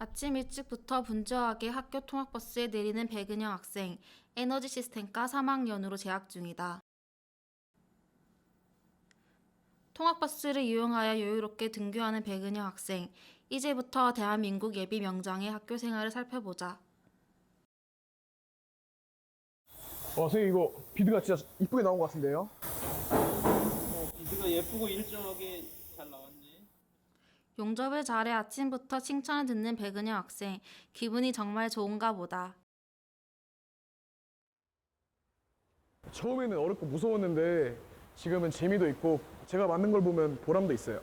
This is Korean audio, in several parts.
아침 일찍부터 분주하게 학교 통학버스에 내리는 백은영 학생, 에너지 시스템과 3학년으로 재학 중이다. 통학버스를 이용하여 여유롭게 등교하는 백은영 학생, 이제부터 대한민국 예비 명장의 학교 생활을 살펴보자. 와 선생님 이거 비드가 진짜 이쁘게 나온 것 같은데요? 비드가 예쁘고 일정하게 잘 나왔네. 용접을 잘해 아침부터 칭찬을 듣는 백은영 학생, 기분이 정말 좋은가 보다. 처음에는 어렵고 무서웠는데 지금은 재미도 있고 제가 만든 걸 보면 보람도 있어요.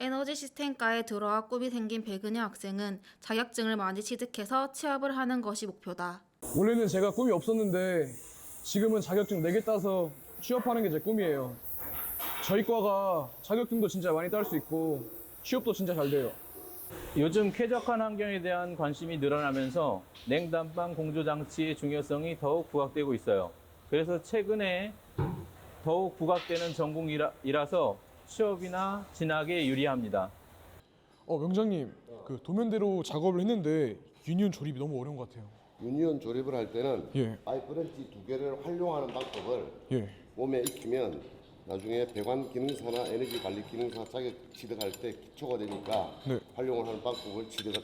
에너지 시스템과에 들어와 꿈이 생긴 백은영 학생은 자격증을 많이 취득해서 취업을 하는 것이 목표다. 원래는 제가 꿈이 없었는데 지금은 자격증 4개 따서 취업하는 게 제 꿈이에요. 저희 과가 자격증도 진짜 많이 딸 수 있고 취업도 진짜 잘 돼요. 요즘 쾌적한 환경에 대한 관심이 늘어나면서 냉난방 공조 장치의 중요성이 더욱 부각되고 있어요. 그래서 최근에 더욱 부각되는 전공이라서 취업이나 진학에 유리합니다. 어 명장님 그 도면대로 작업을 했는데 유니온 조립이 너무 어려운 것 같아요. 유니온 조립을 할 때는 예. 파이프렌치 두 개를 활용하는 방법을 예. 몸에 익히면 나중에 배관 기능사나 에너지 관리 기능사 자격 취득할 때 기초가 되니까 네. 활용을 하는 방법을 취득을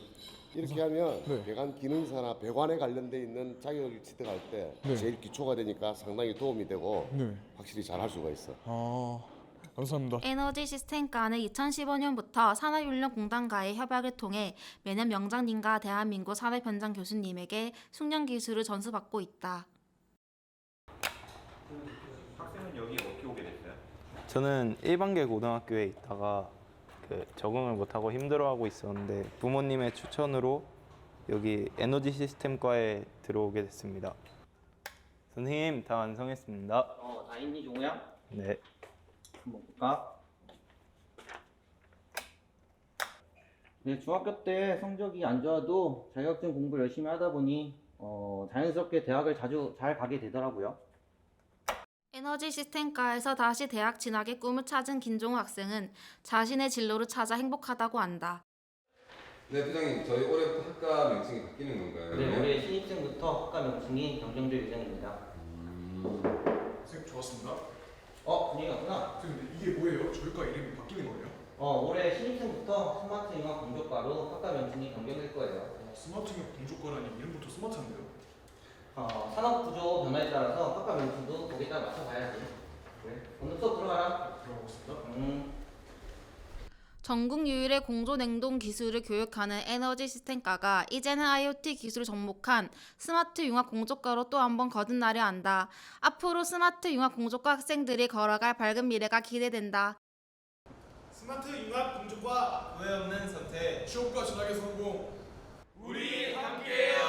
이렇게 하면 네. 배관 기능사나 배관에 관련돼 있는 자격을 취득할 때 네. 제일 기초가 되니까 상당히 도움이 되고 네. 확실히 잘 할 수가 있어. 아 감사합니다. 에너지 시스템과는 2015년부터 산업훈련공단과의 협약을 통해 매년 명장님과 대한민국 산업현장 교수님에게 숙련 기술을 전수받고 있다. 학생은 여기 오게 됐어요? 저는 일반계 고등학교에 있다가 그 적응을 못하고 힘들어하고 있었는데 부모님의 추천으로 여기 에너지 시스템과에 들어오게 됐습니다. 선생님 다 완성했습니다. 어, 다 있니 종우야? 네. 한번 볼까? 네, 중학교 때 성적이 안 좋아도 자격증 공부를 열심히 하다 보니 어, 자연스럽게 대학을 자주 잘 가게 되더라고요. 에너지 시스템과에서 다시 대학 진학의 꿈을 찾은 김종우 학생은 자신의 진로를 찾아 행복하다고 한다. 네, 부장님, 저희 올해부터 학과 명칭이 바뀌는 건가요? 네, 올해 신입생부터 학과 명칭이 경정될 예정입니다. 선생님 좋았습니다. 어, 분위기 같구나. 선생님 이게 뭐예요? 저희과 이름이 바뀌는 거예요? 어, 올해 신입생부터 스마트 융합 공조과로 학과 명칭이 변경될 거예요. 스마트형 공조과라니 이름부터 스마트한데요? 어, 산업 구조 변화에 따라서 학과 명칭도 거기에 따라 맞춰봐야지. 그래, 오늘 수업 들어가라. 들어가겠습니다. 음. 전국 유일의 공조 냉동 기술을 교육하는 에너지 시스템과가 이제는 IoT 기술을 접목한 스마트 융합 공조과로 또 한 번 거듭나려 한다. 앞으로 스마트 융합 공조과 학생들이 걸어갈 밝은 미래가 기대된다. 스마트 융합 공조과 후회 없는 선택. 취업과 진학의 성공 우리 함께해요.